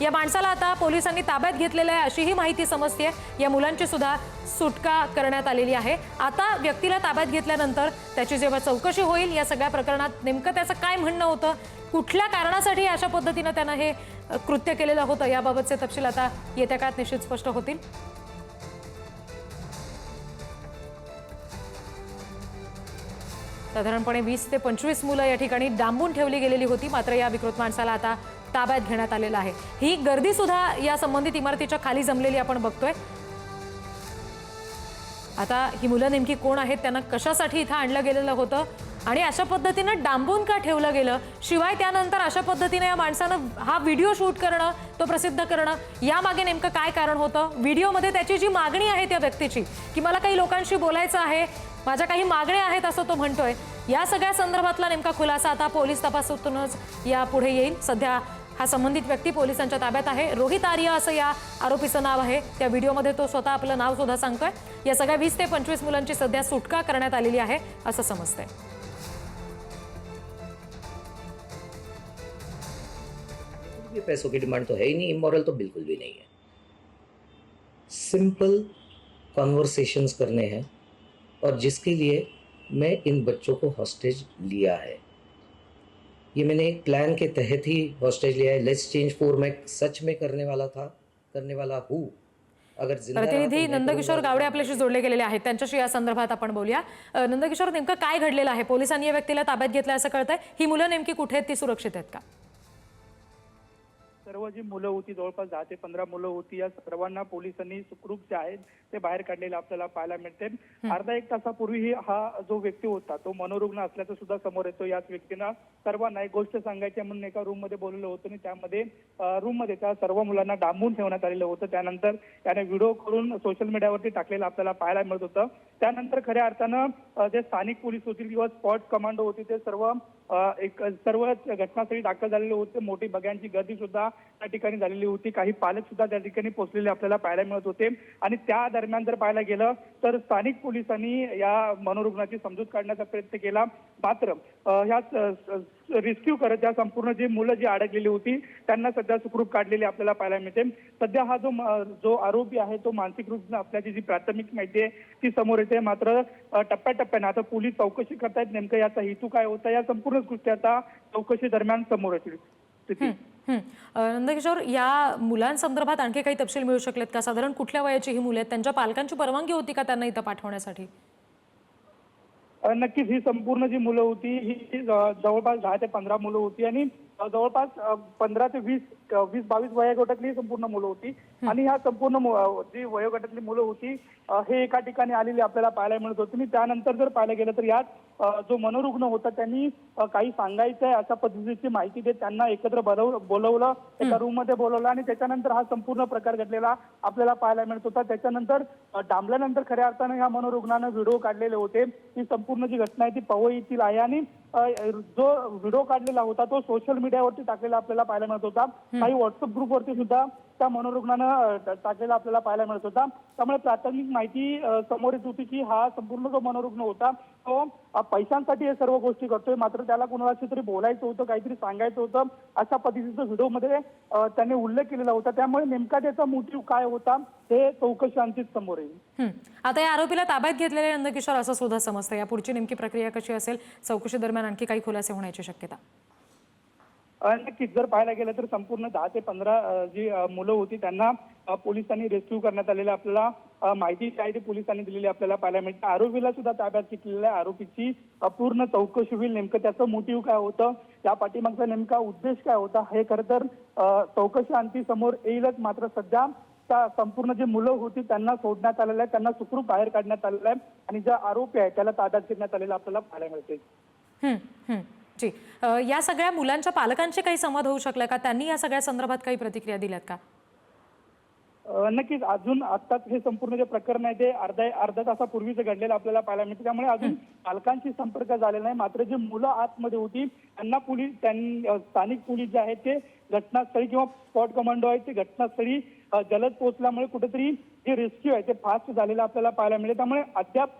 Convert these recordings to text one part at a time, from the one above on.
या माणसाला आता पोलिसांनी ताब्यात घेतलेलं आहे अशीही माहिती समजते या मुलांची सुद्धा सुटका करण्यात आलेली आहे. आता व्यक्तीला ताब्यात घेतल्यानंतर त्याची जेव्हा चौकशी होईल या सगळ्या प्रकरणात नेमकं त्याचं काय म्हणणं होतं? कुठल्या कारणासाठी अशा पद्धतीनं त्यानं हे कृत्य केलेलं होतं? याबाबतचे तपशील आता येत्या काळात निश्चित स्पष्ट होतील. साधारणपणे वीस ते पंचवीस मुलं या ठिकाणी डांबून ठेवली गेलेली होती. मात्र या विकृत माणसाला आता ताब्यात घेण्यात आलेलं आहे. ही गर्दी सुद्धा या संबंधित इमारतीच्या खाली जमलेली आपण बघतोय. आता ही मुलं नेमकी कोण आहेत त्यांना कशासाठी इथं आणलं गेलेलं होतं आणि अशा पद्धतीनं डांबून का ठेवलं गेलं? शिवाय त्यानंतर अशा पद्धतीने या माणसानं हा व्हिडिओ शूट करणं तो प्रसिद्ध करणं यामागे नेमकं काय कारण होतं? व्हिडिओमध्ये त्याची जी मागणी आहे त्या व्यक्तीची की मला काही लोकांशी बोलायचं आहे माझ्या काही मागण्या आहेत असं तो म्हणतोय या सगळ्या संदर्भातला नेमका खुलासा आता पोलीस तपासातूनच या पुढे येईल. सध्या हा संबंधित व्यक्ती पोलिसांच्या ताब्यात आहे. रोहित आर्य असं या आरोपीचं नाव आहे. त्या व्हिडिओमध्ये तो स्वतः आपलं नाव सुद्धा सांगतोय. या सगळ्या वीस ते पंचवीस मुलांची सध्या सुटका करण्यात आलेली आहे असं समजतंय. पैसों की डिमांड तो है ही नहीं इमोरल तो बिल्कुल भी नहीं है. सिंपल कॉन्वर्सेशंस करने हैं और जिसके लिए मैं इन बच्चों को हॉस्टेज लिया है. ये मैंने एक प्लान के तहत ही हॉस्टेज लिया है। लेट्स चेंज फोर मैं सच में करने वाला था करने वाला हूँ। अगर प्रतिनिधी नंदकिशोर। गावडे आपल्याशी जोडले गेलेले आहेत. त्यांच्याशी या संदर्भात आपण बोलूया. नंदकिशोर नेमकं काय घडलेलं आहे? पोलिसांनी या व्यक्तीला ताब्यात घेतलं असं कळतंय. ही मुलं नेमकी कुठे आहेत? ती सुरक्षित आहेत का? सर्व जी मुलं होती जवळपास दहा ते पंधरा मुलं होती या सर्वांना पोलिसांनी सुखरूप जे आहेत ते बाहेर काढलेले आपल्याला पाहायला मिळते. अर्धा एक तासापूर्वी ही जो व्यक्ती होता तो मनोरुग्ण असल्याचं सुद्धा समोर येतो. याच व्यक्तीनं सर्वांना एक गोष्ट सांगायची म्हणून एका रूममध्ये बोललेलं होतं आणि त्यामध्ये रूममध्ये त्या सर्व मुलांना डांबून ठेवण्यात आलेलं होतं. त्यानंतर त्याने व्हिडिओ करून सोशल मीडियावरती टाकलेलं आपल्याला पाहायला मिळत होतं. त्यानंतर खऱ्या अर्थानं जे स्थानिक पोलीस होतील किंवा स्पॉट कमांडो होती ते सर्व एक सर्व घटनास्थळी दाखल झालेले होते. मोठी बघ्यांची गर्दी सुद्धा त्या ठिकाणी झालेली होती. काही पालक सुद्धा त्या ठिकाणी पोहोचलेले आपल्याला पाहायला मिळत होते. आणि त्या दरम्यान जर पाहायला गेलं तर स्थानिक पोलिसांनी या मनोरुग्णाची समजूत काढण्याचा प्रयत्न केला. मात्र ह्या रेस्क्यू करत या संपूर्ण जी मुलं जी अडकलेली होती त्यांना सध्या सुखरूप काढलेली आपल्याला पाहायला मिळते. सध्या हा जो जो आरोपी आहे तो मानसिक रूप आपल्याची जी प्राथमिक माहिती आहे ती समोर येते. मात्र टप्प्याटप्प्याने आता पोलीस चौकशी करतायत. नेमकं याचा हेतू काय होता या संपूर्ण गोष्टी आता चौकशी दरम्यान समोर येतील. नंदकिशोर या मुलांसंदर्भात आणखी काही तपशील मिळू शकलेत का? साधारण कुठल्या वयाची ही मुलं आहेत? त्यांच्या पालकांची परवानगी होती का त्यांना इथं पाठवण्यासाठी? नक्कीच ही संपूर्ण जी मुलं होती ही जवळपास दहा ते पंधरा मुलं होती आणि जवळपास पंधरा ते वीस वीस बावीस वयोगटातली संपूर्ण मुलं होती. आणि ह्या संपूर्ण जी वयोगटातली मुलं होती हे एका ठिकाणी आलेली आपल्याला पाहायला मिळत होती. आणि त्यानंतर जर पाहायला गेलं तर यात जो मनोरुग्ण होता त्यांनी काही सांगायचं आहे अशा पद्धतीची माहिती देत त्यांना एकत्र बोलव बोलवलं एका रूममध्ये बोलवलं आणि त्याच्यानंतर हा संपूर्ण प्रकार घडलेला आपल्याला पाहायला मिळत होता. त्याच्यानंतर डांबल्यानंतर खऱ्या अर्थानं या मनोरुग्णानं व्हिडिओ काढलेले होते. ही संपूर्ण जी घटना आहे ती पवईतील आहे आणि जो व्हिडिओ काढलेला होता तो सोशल मीडियावरती टाकलेला आपल्याला पाहायला मिळत होता. काही व्हॉट्सअप ग्रुपवरती सुद्धा त्या मनोरुग्णानं टाकलेला आपल्याला पाहायला मिळत होता. त्यामुळे प्राथमिक माहिती समोर येत होती की हा संपूर्ण जो मनोरुग्ण होता तो पैशांसाठी हे सर्व गोष्टी करतोय. मात्र त्याला कुणाशी तरी बोलायचं होतं काहीतरी सांगायचं होतं अशा पद्धतीचा व्हिडिओमध्ये मध्ये त्याने उल्लेख केलेला होता. त्यामुळे नेमका त्याचा मोटिव्ह काय होता हे चौकशी अंतिम समोर येईल. आता या आरोपीला ताब्यात घेतलेले नंदकिशोर असं सुद्धा समजतं. या पुढची नेमकी प्रक्रिया कशी असेल? चौकशी दरम्यान आणखी काही खुलासे होण्याची शक्यता. नक्कीच. जर पाहायला गेलं तर संपूर्ण दहा ते पंधरा जी मुलं होती त्यांना पोलिसांनी रेस्क्यू करण्यात आलेलं आपल्याला माहिती जी आहे ती पोलिसांनी दिलेली आपल्याला पाहायला मिळते. आरोपीला सुद्धा ताब्यात घेतलेल्या आरोपीची पूर्ण चौकशी होईल. नेमकं त्याचं मोटिव्ह काय होतं? त्या पाठीमागचा नेमका उद्देश काय होता? हे खरं तर चौकशी अंती समोर येईलच. मात्र सध्या त्या संपूर्ण जे मुलं होती त्यांना सोडण्यात आलेलं आहे. त्यांना सुखरूप बाहेर काढण्यात आलेलं आहे. आणि जे आरोपी आहे त्याला ताब्यात घेण्यात आलेलं आपल्याला पाहायला मिळते जी या सगळ्या मुलांच्या पालकांचे काही संवाद होऊ शकला का? त्यांनी या सगळ्या संदर्भात काही प्रतिक्रिया दिल्यात का? नक्कीच. अजून आत्ताच हे संपूर्ण जे प्रकरण आहे ते अर्धा अर्धा तासापूर्वीच घडलेलं आपल्याला पाहायला मिळते. त्यामुळे अजून पालकांशी संपर्क झालेला नाही. मात्र जी मुलं आतमध्ये होती त्यांना पोलीस स्थानिक पोलीस जे आहेत ते घटनास्थळी किंवा स्पॉट कमांडो आहेत ते घटनास्थळी जलद पोहोचल्यामुळे कुठेतरी जे रेस्क्यू आहे ते फास्ट झालेलं आपल्याला पाहायला मिळेल. त्यामुळे अद्याप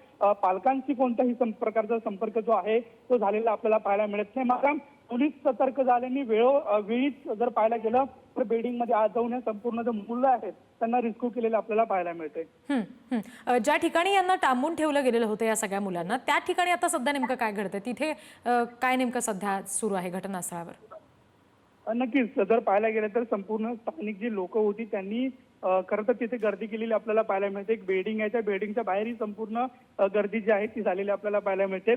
पालकांशी कोणत्याही प्रकारचा संपर्क जो आहे तो झालेला आपल्याला पाहायला मिळत नाही. मात्र पोलीस सतर्क झाल्याने वेळो वेळीच जर पाहायला गेलं तर बिल्डिंगमध्ये आज जाऊन संपूर्ण जे मुलं आहेत त्यांना रिस्क्यू केलेलं आपल्याला पाहायला मिळते ज्या ठिकाणी यांना टांबून ठेवलं गेलेलं होतं या सगळ्या मुलांना त्या ठिकाणी आता सध्या नेमकं काय घडतंय? तिथे काय नेमकं सध्या सुरू आहे घटनास्थळावर? नक्कीच जर पाहायला गेलं तर संपूर्ण स्थानिक जी लोक होती त्यांनी खरं तर तिथे गर्दी केलेली आपल्याला पाहायला मिळते. एक बिल्डिंग आहे त्या बिल्डिंगच्या बाहेरही संपूर्ण अ, गर्दी जी आहे ती झालेली आपल्याला पाहायला मिळते.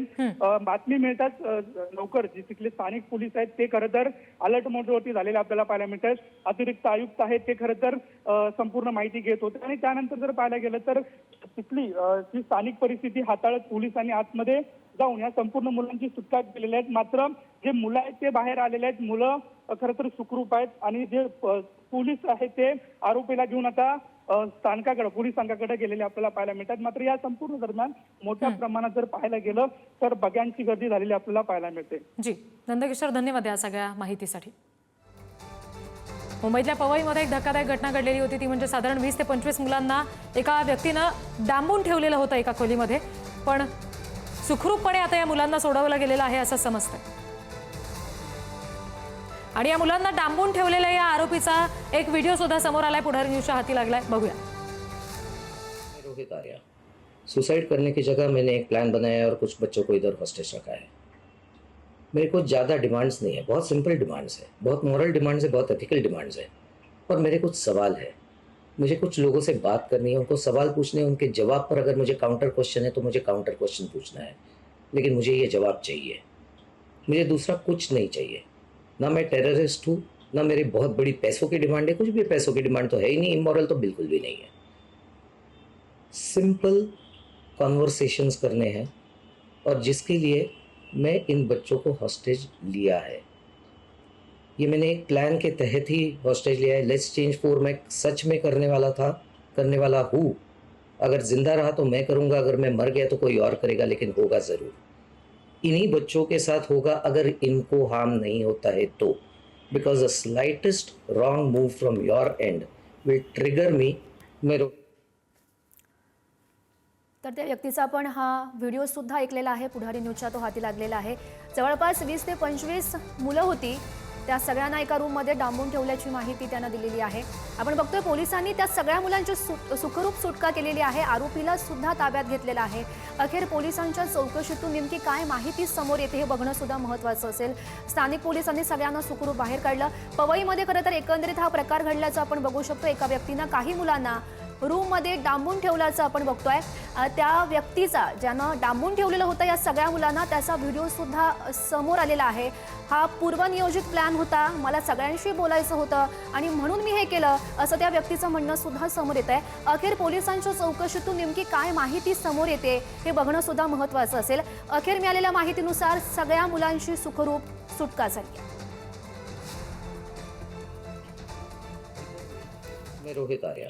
बातमी मिळताच अ, लवकर जे तिथले स्थानिक पोलीस आहेत ते खरं तर अलर्ट मोडवरती झालेले आपल्याला पाहायला मिळतात. अतिरिक्त आयुक्त आहेत ते खरं तर संपूर्ण माहिती घेत होते. आणि त्यानंतर जर पाहायला गेलं तर तिथली जी स्थानिक परिस्थिती हाताळत पोलिसांनी आतमध्ये जाऊन या संपूर्ण मुलांची सुटका केलेली आहेत. मात्र जे मुलं आहेत ते बाहेर आलेले आहेत. मुलं खरं तर सुखरूप आहेत. आणि जे पोलीस आहेत ते आरोपीला घेऊन आता स्थानकाकडे पोलीस स्थानकाकडे गेलेले आपल्याला पाहायला मिळतात. मात्र या संपूर्ण दरम्यान मोठ्या प्रमाणात जर पाहायला गेलं तर बग्यांची गर्दी झालेली आपल्याला पाहायला मिळते. जी. नंदकिशोर धन्यवाद या सगळ्या माहितीसाठी. मुंबईतल्या पवईमध्ये एक धक्कादायक घटना घडलेली होती. ती म्हणजे साधारण वीस ते पंचवीस मुलांना एका व्यक्तीनं डांबून ठेवलेलं होतं एका खोलीमध्ये. पण सुखरूपपणे आता या मुलांना सोडवलं गेलेलं आहे असं समजतं आणि या मुलांना डांबून ठेवलेल्या या आरोपीचा एक व्हिडिओ सुद्धा समोर आलाय. पुढारी न्यूजच्या हाती लागलाय. बघूया. सुसाइड करने की जगह मैंने एक प्लान बनाया और कुछ बच्चों को इधर हॉस्टेज रखा है। मेरे को ज़्यादा डिमांड्स नहीं है। बहुत सिंपल डिमांड्स है। बहुत मॉरल डिमांड्स है बहुत एथिकल डिमांड्स है। और मेरे कुछ सवाल है। मुझे कुछ लोगों से बात करनी है, उनको सवाल पूछने उनके जवाब पर अगर मुझे काउंटर क्वेश्चन है तो मुझे काउंटर क्वेश्चन पूछना है। लेकिन मुझे ये जवाब चाहिए। मुझे दूसरा कुछ नहीं चाहिए। ना मैं टेररिस्ट हूँ, ना मेरे बहुत बड़ी पैसों की डिमांड है। कुछ भी पैसों की डिमांड तो है ही नहीं इमोरल तो बिल्कुल भी नहीं है। सिंपल कॉन्वर्सेशंस करने हैं, और जिसके लिए मैं इन बच्चों को हॉस्टेज लिया है। ये मैंने एक प्लान के तहत ही हॉस्टेज लिया है। लेट्स चेंज फोर मैं सच में करने वाला था, करने वाला हूँ। अगर ज़िंदा रहा तो मैं करूँगा, अगर मैं मर गया तो कोई और करेगा, लेकिन होगा ज़रूर। इन्हीं बच्चों के साथ होगा, अगर इनको हार्म नहीं होता है तो। Because the slightest wrong move from your end will trigger me मेरे तर त्या व्यक्तीचा आपण हा व्हिडिओ सुद्धा ऐकलेला आहे. पुढारी न्यूजच्या तो हाती लागलेला आहे. जवळपास वीस ते पंचवीस मुलं होती. त्या सगळ्यांना एका रूममध्ये डांबून ठेवल्याची माहिती त्यांना दिलेली आहे. आपण बघतोय पोलिसांनी त्या सगळ्या मुलांची सु- सुखरूप सुटका केलेली आहे. आरोपीला सुद्धा ताब्यात घेतलेला आहे. अखेर पोलिसांच्या चौकशीतून नेमकी काय माहिती समोर येते हे बघणं सुद्धा महत्त्वाचं असेल. स्थानिक पोलिसांनी सगळ्यांना सुखरूप बाहेर काढलं. पवईमध्ये खरं तर एकंदरीत हा प्रकार घडल्याचं आपण बघू शकतो. एका व्यक्तीनं काही मुलांना रूममध्ये डांबून ठेवल्याचं आपण बघतोय. त्या व्यक्तीचा ज्यानं डांबून ठेवलेलं होतं या सगळ्या मुलांना त्याचा व्हिडिओ सुद्धा समोर आलेला आहे. हा पूर्वनियोजित प्लॅन होता. मला सगळ्यांशी बोलायचं होतं आणि म्हणून मी हे केलं असं त्या व्यक्तीचं म्हणणं सुद्धा समोर येत आहे अखेर पोलिसांच्या चौकशीतून नेमकी काय माहिती समोर येते हे बघणं सुद्धा महत्त्वाचं असेल. अखेर मिळालेल्या माहितीनुसार सगळ्या मुलांची सुखरूप सुटका झाली. रोहित आर्या.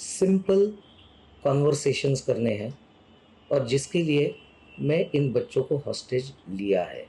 सिंपल कॉन्वर्सेशंस करने हैं और जिसके लिए मैं इन बच्चों को हॉस्टेज लिया है।